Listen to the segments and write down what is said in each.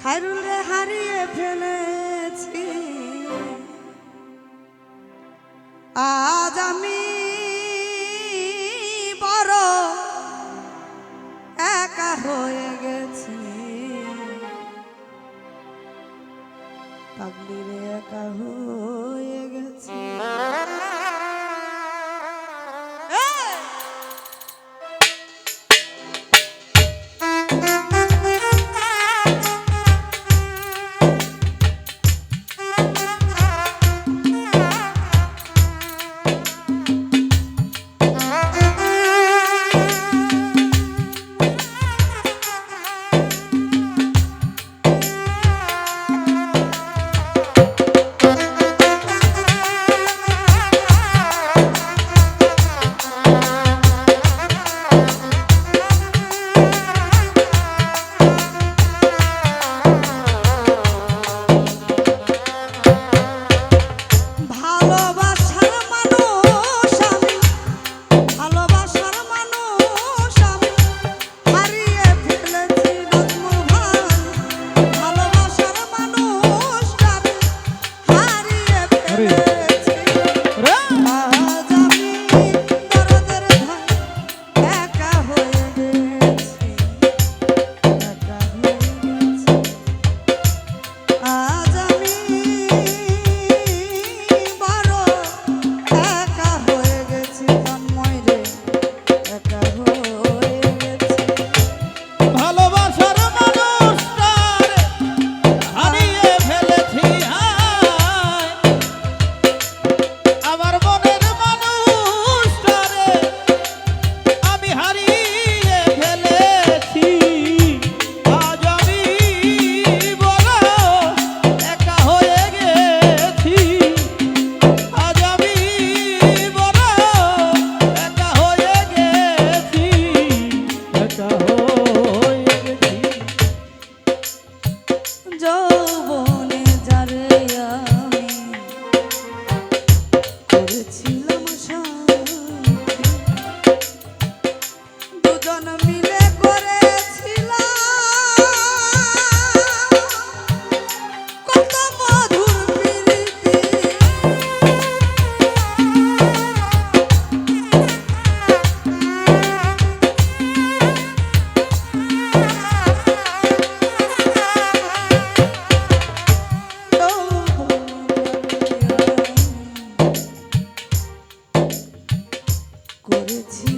খায়রুল রে হারিয়ে ফেলেছি। আজ আমি বড় একা হয়ে গেছি। পাগলি রে একা হয়ে গেছি। করেছি।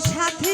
সাথী